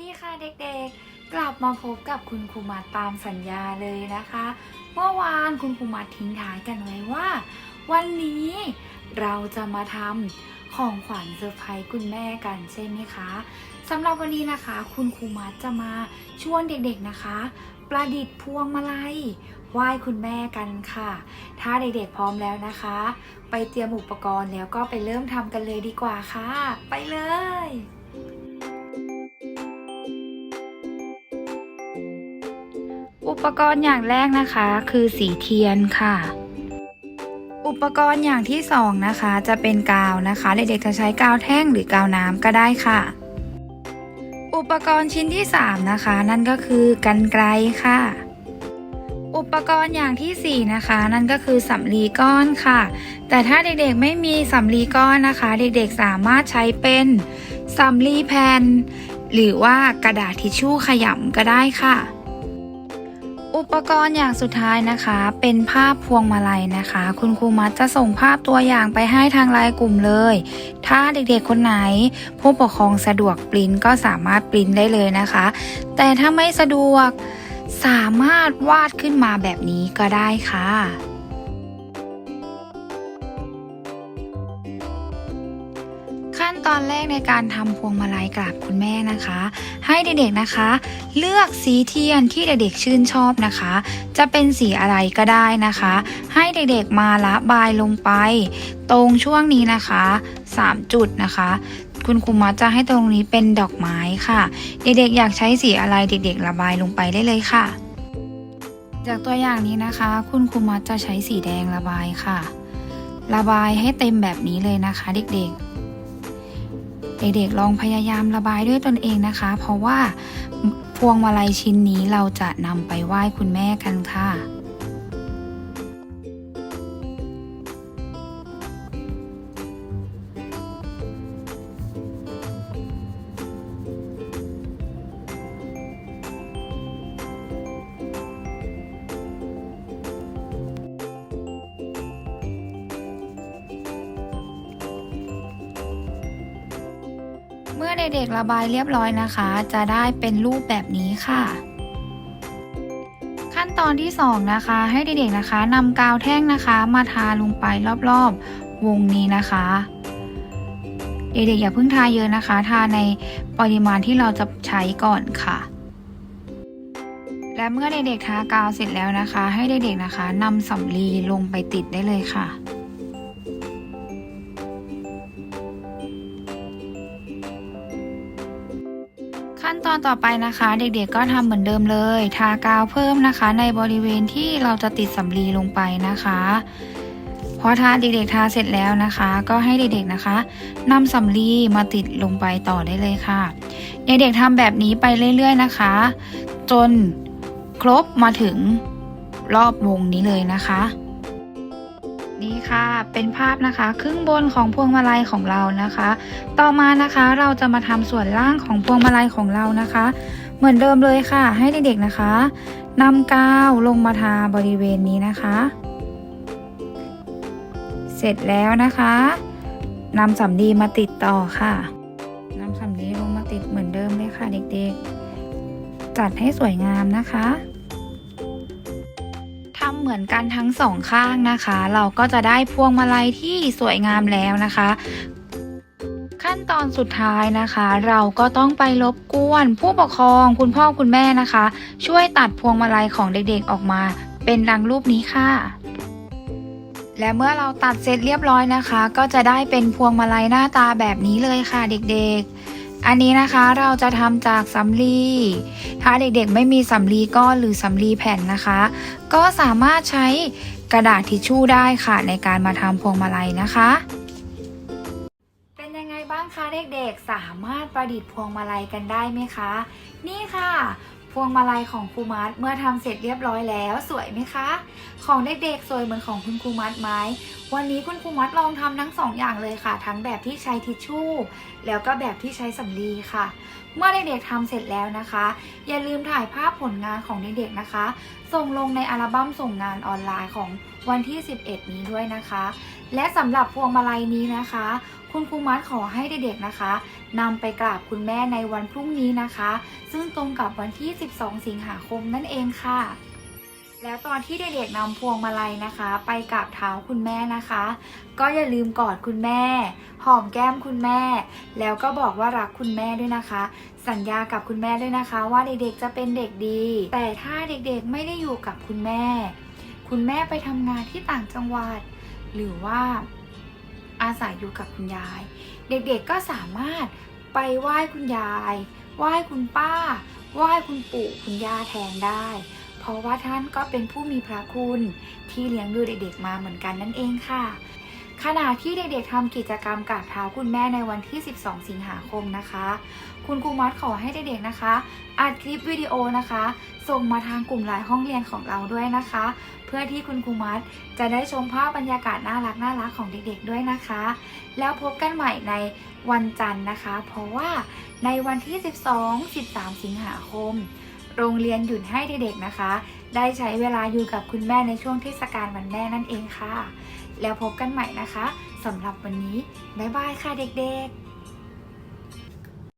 ดีค่ะเด็กๆ กลับมาพบกับคุณครูมาตามสัญญาเลยนะคะ เมื่อวานคุณครูมาทิ้งท้ายกันไว้ว่า วันนี้เราจะมาทำของขวัญเซอร์ไพรส์คุณแม่กันใช่ไหมคะสำหรับวันนี้นะคะ คุณครูมาจะมาชวนเด็กๆนะคะ ประดิษฐ์พวงมาลัยไหว้คุณแม่กันค่ะ ถ้าเด็กๆพร้อมแล้วนะคะ ไปเตรียมอุปกรณ์แล้วก็ไปเริ่มทำกันเลยดีกว่าค่ะ ไปเลย ปกรณ์อย่างแรกนะคะ คือสีเทียนค่ะ อุปกรณ์อย่างที่สองนะคะ จะเป็นกาวนะคะเด็กๆจะใช้กาวแท่งหรือกาวน้ำก็ได้ค่ะ อุปกรณ์ชิ้นที่สามนะคะ นั่นก็คือกันไกลค่ะอุปกรณ์อย่างที่สี่นะคะ นั่นก็คือสำลีก้อนค่ะ แต่ถ้าเด็กๆไม่มีสำลีก้อนนะคะ เด็กๆสามารถใช้เป็นสำลีแผ่นหรือว่ากระดาษทิชชู่ขยำก็ได้ค่ะ อุปกรณ์อย่างสุดท้ายนะคะ เป็นภาพพวงมาลัยนะคะ คุณครูมัดจะส่งภาพตัวอย่างไปให้ทางไลน์กลุ่มเลย ถ้าเด็กๆคนไหน ผู้ปกครองสะดวกปริ้นก็สามารถปริ้นได้เลยนะคะ แต่ถ้าไม่สะดวกสามารถวาดขึ้นมาแบบนี้ก็ได้ค่ะ ตอนแรกในการทำพวงมาลัยกราบคุณแม่นะคะ ให้เด็กๆนะคะ เลือกสีเทียนที่เด็กๆชื่นชอบนะคะ จะเป็นสีอะไรก็ได้นะคะ ให้เด็กๆมาละบายลงไป ตรงช่วงนี้นะคะ 3 จุดนะคะคุณครูมัดจะให้ตรงนี้เป็นดอกไม้ค่ะ เด็กๆอยากใช้สีอะไรเด็กๆ ระบายลงไปได้เลยค่ะ จากตัวอย่างนี้นะคะ คุณครูมัดจะใช้สีแดงระบายค่ะ ระบายให้เต็มแบบนี้เลยนะคะ เด็กๆ เด็กๆลองพยายามระบายด้วยตนเองนะคะ เพราะว่าพวงมาลัยชิ้นนี้เราจะนำไปไหว้คุณแม่กันค่ะ มื่อเด็กๆระบายเรียบร้อยนะคะ จะได้เป็นรูปแบบนี้ค่ะ ขั้นตอนที่สองนะคะ ให้เด็กๆนะคะนำกาวแท่งนะคะ มาทาลงไปรอบๆวงนี้นะคะ เด็กๆอย่าเพิ่งทาเยอะนะคะ ทาในปริมาณที่เราจะใช้ก่อนค่ะและเมื่อเด็กๆทากาวเสร็จแล้วนะคะ ให้เด็กๆนะคะนำสำลีลงไปติดได้เลยค่ะ ขั้นตอนต่อไปนะคะ เด็กๆก็ทำเหมือนเดิมเลย ทากาวเพิ่มนะคะ ในบริเวณที่เราจะติดสำลีลงไปนะคะพอทาเด็กๆทาเสร็จแล้วนะคะ ก็ให้เด็กๆนะคะนำสำลีมาติดลงไปต่อได้เลยค่ะ เด็กๆทำแบบนี้ไปเรื่อย ๆนะคะ จนครบมาถึงรอบวงนี้เลยนะคะ นี่ค่ะ เป็นภาพนะคะ ครึ่งบนของพวงมาลัยของเรานะคะ ต่อมานะคะเราจะมาทำส่วนล่างของพวงมาลัยของเรานะคะ เหมือนเดิมเลยค่ะ ให้เด็กๆนะคะนำกาวลงมาทาบริเวณนี้นะคะ เสร็จแล้วนะคะนำสำลีมาติดต่อค่ะนำสำลีลงมาติดเหมือนเดิมเลยค่ะเด็กๆ จัดให้สวยงามนะคะำเหมือนกันทั้งสองข้างนะคะ เราก็จะได้พวงมาลัยที่สวยงามแล้วนะคะ ขั้นตอนสุดท้ายนะคะ เราก็ต้องไปรบกวน ผู้ปกครองคุณพ่อคุณแม่นะคะ ช่วยตัดพวงมาลัยของเด็กๆออกมา เป็นดังรูปนี้ค่ะและเมื่อเราตัดเสร็จเรียบร้อยนะคะ ก็จะได้เป็นพวงมาลัยหน้าตาแบบนี้เลยค่ะเด็กๆ อันนี้นะคะเราจะทำจากสำลีถ้าเด็กๆไม่มีสำลีก้อนหรือสำลีแผ่นนะคะ ก็สามารถใช้กระดาษทิชชู่ได้ค่ะในการมาทำพวงมาลัยนะคะ เป็นยังไงบ้างคะเด็กๆ สามารถประดิษฐ์พวงมาลัยกันได้ไหมคะ นี่ค่ะ พวงมาลัยของครูมัดเมื่อทำเสร็จเรียบร้อยแล้วสวยไหมคะ ของเด็กๆสวยเหมือนของคุณครูมัดไหมวันนี้คุณครูมัดลองทำทั้งสองอย่างเลยค่ะ ทั้งแบบที่ใช้ทิชชู่ แล้วก็แบบที่ใช้สำลีค่ะ เมื่อเด็กๆทำเสร็จแล้วนะคะ อย่าลืมถ่ายภาพผลงานของเด็กๆนะคะ ส่งลงในอัลบั้มส่งงานออนไลน์ของวันที่ 11 นี้ด้วยนะคะ และสำหรับพวงมาลัยนี้นะคะ คุณครูมัดขอให้เด็กๆนะคะนำไปกราบคุณแม่ในวันพรุ่งนี้นะคะ ซึ่งตรงกับวันที่ 12 สิงหาคมนั่นเองค่ะ แล้วตอนที่เด็กๆนำพวงมาลัยนะคะ ไปกราบเท้าคุณแม่นะคะ ก็อย่าลืมกอดคุณแม่ หอมแก้มคุณแม่ แล้วก็บอกว่ารักคุณแม่ด้วยนะคะ สัญญากับคุณแม่ด้วยนะคะ ว่าเด็กๆจะเป็นเด็กดี แต่ถ้าเด็กๆไม่ได้อยู่กับคุณแม่ คุณแม่ไปทำงานที่ต่างจังหวัด หรือว่า อาศัยอยู่กับคุณยาย เด็กๆก็สามารถไปไหว้คุณยาย ไหว้คุณป้า ไหว้คุณปู่คุณย่าแทนได้ เพราะว่าท่านก็เป็นผู้มีพระคุณที่เลี้ยงดูเด็กๆมาเหมือนกันนั่นเองค่ะ ขณะที่เด็กๆทำกิจกรรมกราบเท้าคุณแม่ในวันที่ 12 สิงหาคมนะคะ คุณครูมัดขอให้เด็กๆนะคะอัดคลิปวิดีโอนะคะ ส่งมาทางกลุ่มไลน์ห้องเรียนของเราด้วยนะคะ เพื่อที่คุณครูมัดจะได้ชมภาพบรรยากาศน่ารักน่ารักของเด็กๆด้วยนะคะ แล้วพบกันใหม่ในวันจันทร์นะคะ เพราะว่าในวันที่ 12 13 สิงหาคม โรงเรียนหยุดให้เด็กๆนะคะ ได้ใช้เวลาอยู่กับคุณแม่ในช่วงเทศกาลวันแม่นั่นเองค่ะ แล้วพบกันใหม่นะคะสำหรับวันนี้ บ๊ายบายค่ะเด็กๆ